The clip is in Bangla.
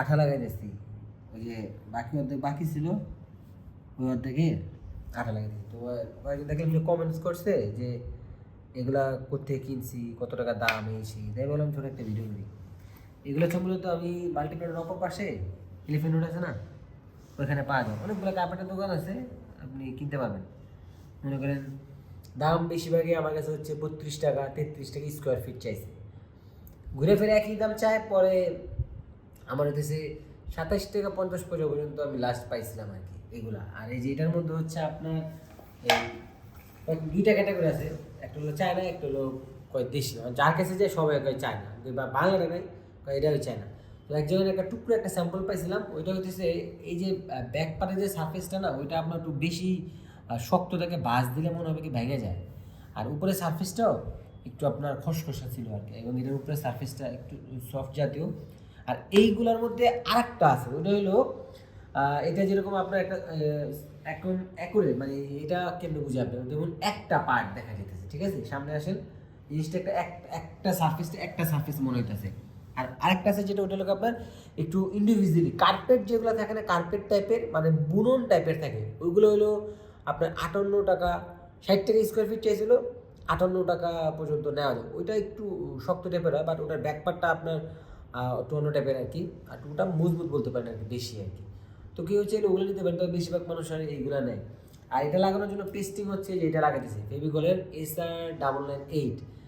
আঠা লাগাই দিচ্ছি ওই যে বাকি অর্ধেক বাকি ছিল, ওই অর্ধেকে আঠা লাগাই দিচ্ছি তো কয়েকজন দেখলাম কমেন্টস করছে যে এগুলা কোথেকে কিনছি, কত টাকা দাম এই সেই তাই বললাম, ছোটো একটা ভিডিও করি এগুলো হচ্ছে মূলত আমি মাল্টিপ্লেনের অপর পাশে এলিফেন্ট রোড আছে না? ওইখানে পাওয়া যায়। অনেকগুলো কাপড়ের দোকান আছে, আপনি কিনতে পারবেন। মনে করেন দাম বেশিরভাগই আমার কাছে হচ্ছে বত্রিশ টাকা, তেত্রিশ টাকা স্কোয়ার ফিট চাইছে। ঘুরে ফিরে একই দাম চায়, পরে আমার হচ্ছে সাতাশ টাকা পঞ্চাশ পয়সা পর্যন্ত আমি লাস্ট পাইছিলাম আর কি, এগুলা। আর এই যে এটার মধ্যে হচ্ছে আপনার এই দুইটা ক্যাটাগরি আছে, একটা হলো চায়না, একটা হলো কয় দেশি। মানে যার কাছে যায় সবাই কয় চায়না বা বাংলাটা নাই, কয় এটা হচ্ছে চায়না। তো এক জায়গায় একটা টুকরো একটা স্যাম্পল পাইছিলাম, ওইটা হচ্ছে এই যে ব্যাক পার্টের যে সারফেসটা না, ওইটা আপনার একটু বেশি শক্ত থাকে বাস দিলে মনে হবে কি ভেঙে যায়। আর উপরে সারফেসটাও একটু আপনার খসখসা ছিল আর কি, এবং এটার উপরে সারফেসটা একটু সফট জাতীয়। আর এইগুলোর মধ্যে আরেকটা আছে, ওটা হলো এটা যেরকম আপনার একটা এখন অ্যাকুরেট মানে এটা কেমনে বুঝাবে যেমন একটা পার্ট দেখা যেতেছে ঠিক আছে? সামনে আসেন, জিনিসটা একটা, এক- একটা সারফেসটা একটা সারফেস মনে হইতেছে। আর আরেকটা আছে যেটা, ওটা হলো আপনার, একটু ইন্ডিভিজুয়ালি কার্পেট যেগুলো থাকে না কার্পেট টাইপের মানে বুনন টাইপের থাকে, ওইগুলো হলো আপনার আটান্ন টাকা, ষাট টাকা স্কোয়ার ফিট চাইছিল, আটান্ন টাকা পর্যন্ত নেওয়া যায়। ওইটা একটু শক্ত টাইপের হয় বাট ওটার ব্যাকপারটা আপনার অন্য টাইপের আর কি আর ওটা মজবুত বলতে পারেন আর কি বেশি আর কি তো কেউ চাইলে ওগুলো নিতে পারেন তবে বেশিরভাগ মানুষ আর এইগুলো নেয়। আর এটা লাগানোর জন্য পেস্টিং হচ্ছে যে এটা লাগাতেছে ফেভিকলের S R double nine eight